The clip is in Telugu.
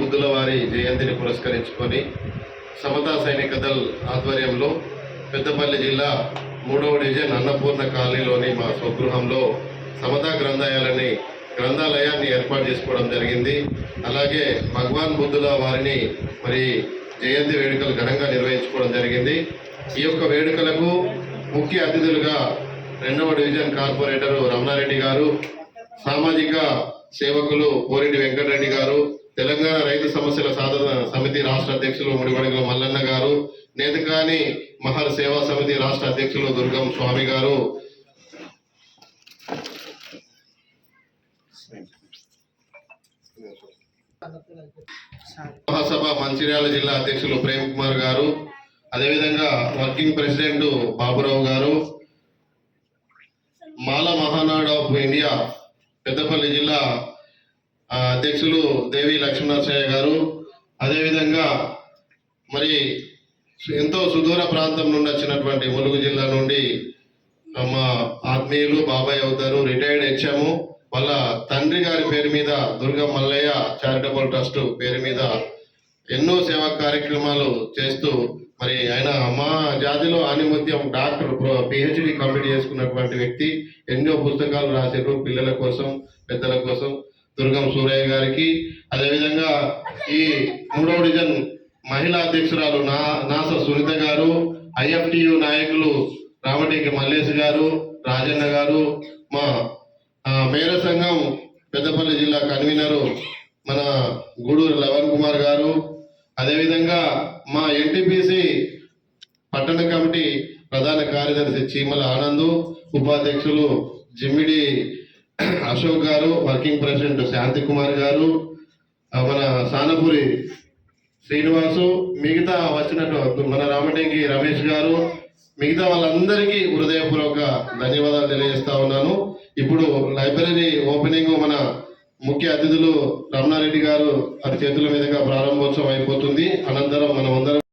బుద్ధుల వారి జయంతిని పురస్కరించుకొని సమతా సైనిక దళ్ ఆధ్వర్యంలో పెద్దపల్లి జిల్లా మూడవ డివిజన్ అన్నపూర్ణ కాలనీలోని మా స్వగృహంలో సమతా గ్రంథాలయాలని గ్రంథాలయాన్ని ఏర్పాటు చేసుకోవడం జరిగింది. అలాగే భగవాన్ బుద్ధుల వారిని మరి జయంతి వేడుకలు ఘనంగా నిర్వహించుకోవడం జరిగింది. ఈ యొక్క వేడుకలకు ముఖ్య అతిథులుగా రెండవ డివిజన్ కార్పొరేటర్ రమణారెడ్డి గారు సామాజిక సేవకులు పోరెడ్డి వెంకటరెడ్డి గారు తెలంగాణ రైతు సమస్యల సాధన సమితి రాష్ట్ర అధ్యక్షులు ముడివడగల మల్లన్న గారు నేతకాని మహర్ సేవా సమితి రాష్ట్ర అధ్యక్షులు దుర్గం స్వామి గారు. మహాసభ మంచిర్యాల జిల్లా అధ్యక్షులు ప్రేమ్ కుమార్ గారు అదేవిధంగా working president Baburao garu Mala Mahanadu of India Peddapalli జిల్లా అధ్యక్షులు దేవి లక్ష్మీనరసయ్య గారు. అదేవిధంగా మరి ఎంతో సుదూర ప్రాంతం నుండి వచ్చినటువంటి ములుగు జిల్లా నుండి మా ఆత్మీయులు బాబాయ్ అవుతారు. రిటైర్డ్ ఇచ్చాము వాళ్ళ తండ్రి గారి పేరు మీద దుర్గా మల్లయ్య చారిటబుల్ ట్రస్ట్ పేరు మీద ఎన్నో సేవా కార్యక్రమాలు చేస్తూ మరి ఆయన మా జాతిలో ఆనిమత్యం డాక్టర్ పిహెచ్డి కంప్లీట్ చేసుకున్నటువంటి వ్యక్తి. ఎన్నో పుస్తకాలు రాశారు పిల్లల కోసం పెద్దల కోసం. దుర్గం సూరయ్య గారికి. అదేవిధంగా ఈ మూడవ డివిజన్ మహిళా అధ్యక్షురాలు నా నాస సునీత గారు ఐఎఫ్టియు నాయకులు రామటికి మల్లేష్ గారు రాజన్న గారు మా మేర సంఘం పెద్దపల్లి జిల్లా కన్వీనరు మన గూడూరు లవన్ కుమార్ గారు. అదేవిధంగా మా ఎన్టీపీసీ పట్టణ కమిటీ ప్రధాన కార్యదర్శి చీమల ఆనందు ఉపాధ్యక్షులు జిమ్మిడి అశోక్ గారు వర్కింగ్ ప్రెసిడెంట్ శాంతి కుమార్ గారు మన సానపురి శ్రీనివాసు మిగతా వచ్చినట్టు మన రామటంకి రమేష్ గారు మిగతా వాళ్ళందరికీ హృదయపూర్వక ధన్యవాదాలు తెలియజేస్తా ఉన్నాను. ఇప్పుడు లైబ్రరీ ఓపెనింగ్ మన ముఖ్య అతిథులు రమణారెడ్డి గారు అతి చేతుల మీదుగా ప్రారంభోత్సవం అయిపోతుంది. అనంతరం మనం అందరం